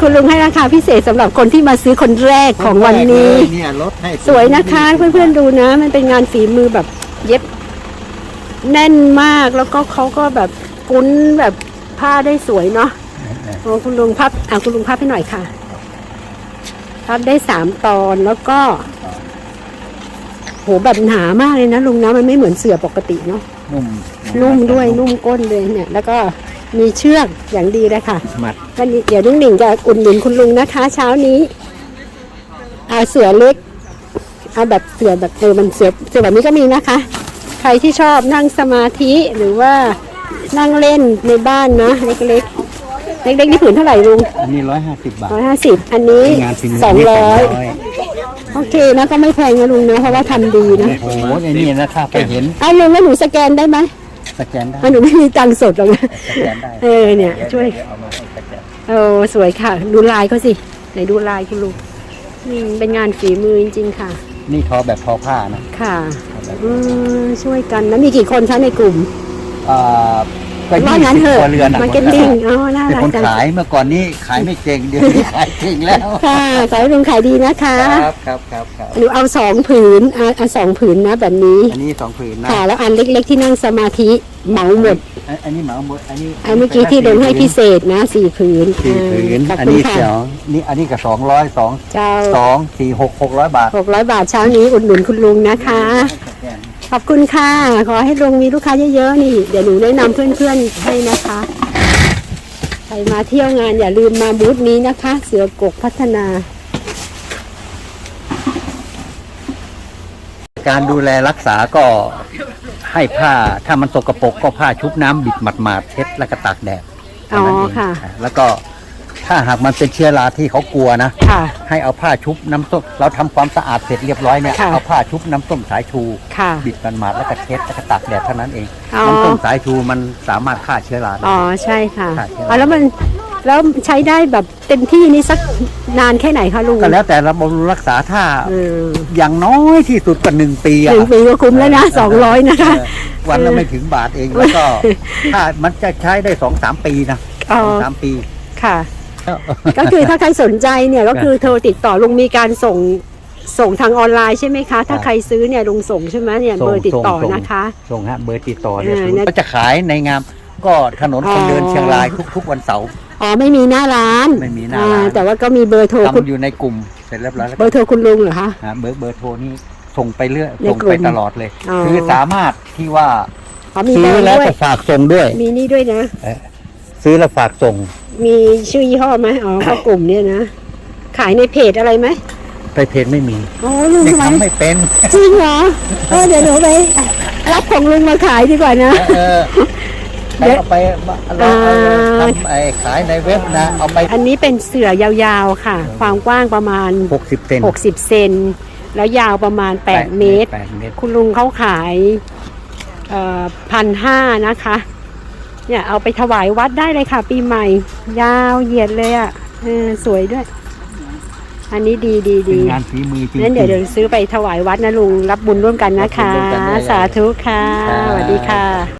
คุณลุงให้ราคาพิเศษสำหรับคนที่มาซื้อคนแรกของวันนี้ เนี่ยลดให้สวยนะคะเพื่อนๆดูนะ มันเป็นงานฝีมือแบบเย็บ แน่นมากแล้วก็เขาก็แบบกุ้นแบบผ้าได้สวยเนาะโอ้คุณลุงพับอะคุณลุงพับให้หน่อยค่ะ พับได้สามตอนแล้วก็ โหแบบหนามากเลยนะลุงนะมันไม่เหมือนเสื่อปกติเนาะนุ่มนุ่มด้วยนุ่มก้นเลยเนี่ย แล้วก็ มีเชือกอย่างดีเลยค่ะมัดวันนี้เดี๋ยวนุ่งหนิงจะอุ่นหนุนคุณลุงนะคะ เช้านี้เอาเสือเล็ก เอาแบบเสือแบบเออมันเสือเสือแบบนี้ก็มีนะคะ ใครที่ชอบนั่งสมาธิหรือว่านั่งเล่นในบ้านนะเล็กๆ เล็กๆนี่ผืนเท่าไหร่ลุงอันนี้ร้อยห้าสิบบาทร้อยห้าสิบอันนี้งานฝีมืสองร้อย200โอเคนะก็ไม่แพงนะลุงนะเพราะว่าทำดีนะโอ้โหไอ้นี่นะถ้าไปเห็น เอาลุงแล้วหนูสแกนได้ไหม สแกนได้อะหนูไม่มีตังค์สดหรอกนะ สแกนได้เออเนี่ยช่วย ดี๋เอามาให้สแกนโอ้สวยค่ะ ดูลายเขาสิไหนดูลายคุณลุงอืมเป็นงานฝีมือจริง ๆ ค่ะ นี่ทอแบบทอผ้านะค่ะทอแบบอืมช่วยกันแล้วมีกี่คนคะในกลุ่ม อ่า ก็ว่ายี่งั้นสิบเถคอะรัวเรือนอะมาร์เก็ตติ้งอ๋อน่าเป็นรักคนจังขายเมื่อก่อนนี้ขายไม่เก่งเดี๋ยวนี้ขายเก่งแล้วค่ะขอให้ลุงขายดีนะคะครับครับครับครับหนูเอาสองผืนเอาเอาสองผืนนะแบบนี้ อันนี้สองผืนนะค่ะ แล้วอันเล็ก ๆ ที่นั่งสมาธิเหมาหมด อันอันนี้เหมาหมดอันนี้อันเมื่อกี้ที่ลงให้พิเศษนะสี่ผืนสี่ผืนขอบอันคุณนี้ค่ะ สองนี่อันนี้ก็สองร้อยสองเจ้าสองสี่หกหกร้อยบาท หกร้อยบาทเช้านี้อุดหนุนคุณลุงนะคะ ขอบคุณค่ะ ขอให้ลุงมีลูกค้าเยอะๆนี่ เดี๋ยวหนูแนะนำเพื่อนๆให้นะคะ ใครมาเที่ยวงานอย่าลืมมาบูธนี้นะคะ เสือกกพัฒนา การดูแลรักษาก็ให้ผ้าถ้ามันสกปรกก็ผ้าชุบน้ำบิดหมาดๆเช็ดแล้วก็ตากแดดอ๋อเท่านั้นเงค่ะ แล้วก็ ถ้าหากมันเป็นเชื้อราที่เขากลัวนะ ค่ะ ให้เอาผ้าชุบน้ำส้ม เราทำความสะอาดเสร็จเรียบร้อยเนี่ย ค่ะ เอาผ้าชุบน้ำส้มสายชู ค่ะ บิดมันมาดแล้วก็เช็ดแล้วก็ตากแดดเท่านั้นเอง อ๋อ น้ำส้มสายชูมันสามารถฆ่าเชื้อราได้ อ๋อใช่ค่ะค่ะใช่ อ๋อแล้วมันแล้วใช้ได้แบบเต็มที่นี่สักนานแค่ไหนคะลุงก็แล้วแต่เราบำรุงรักษาถ้าเอออย่างน้อยที่สุดก็หนึ่งปีหอะ นึ่งปีก็คุ้มแล้วนะสองร้อยนะคะ เออวันละไม่ถึงบาทเองแล้วก็ ถ้ามันจะใช้ได้สองสามปีนะอ๋อสองสามปี ค่ะ ก็คือถ้าใครสนใจเนี่ยก็คือโทรติดต่อลุงมีการส่งส่งทางออนไลน์ใช่ไหมคะ ถ้าใครซื้อเนี่ยลุงส่งใช่ไหมเนี่ยส่งเบอร์ติดต่อส่งนะคะ ส่งฮะเบอร์ติดต่อเนี่ยเออศูนย์เนี่ยก็จะขายในงามก็ถนนคนเดินอ๋อเชียงรายทุกทุกวันเสาร์อ๋อไม่มีหน้าร้านไม่มีหน้าร้านอ่แต่ว่าก็มีเบอร์โทรคุณทำอยู่ในกลุ่มเสร็จเรียบร้อยแล้วเบอร์โทรคุณลุงเหรอคะฮะเบอร์เบอร์โทรนี่ส่งไปเรื่อยในส่งกลุ่ไปมตลอดเลยอ๋อคือสามารถที่ว่าอ๋อมีซื้แบอรนด์แล้วด้วยจะฝากส่งด้วย มีนี่ด้วยนะ ซื้อแล้วฝากส่ง มีชื่อยี่ห้อไหมอ๋อก็กลุ่มเนี่ยนะ ขายในเพจอะไรไหมไปเพจไม่มีอ๋อลุงเด็กทำไมทำไม่เป็น จริงเหรอเออเดี๋ยวหนูไปรับของลุงมาขายดีกว่านะ เออเดี๋ยวเอาไปเราเอาทำไอ้ขายในเว็บนะ เอาไป อันนี้เป็นเสื่อยาวๆค่ะ ความกว้างประมาณหกสิบเซน60 เซน แล้วยาวประมาณ 8 เมตร แปดเมตร คุณลุงเขาขายพันห้านะคะ เนี่ยเอาไปถวายวัดได้เลยค่ะ ปีใหม่ ยาวเหยียดเลยอะ่ะเออสวยด้วย อันนี้ดีดีเป็ดีนงานฝีมือจริงๆ งั้นเดี๋ยวเดี๋ยวซื้อไปถวายวัดนะลุงรับบุญร่วมกันนะคะ รับบุญร่วมกันได้สาธุค่ะครับสวัสดีค่ะ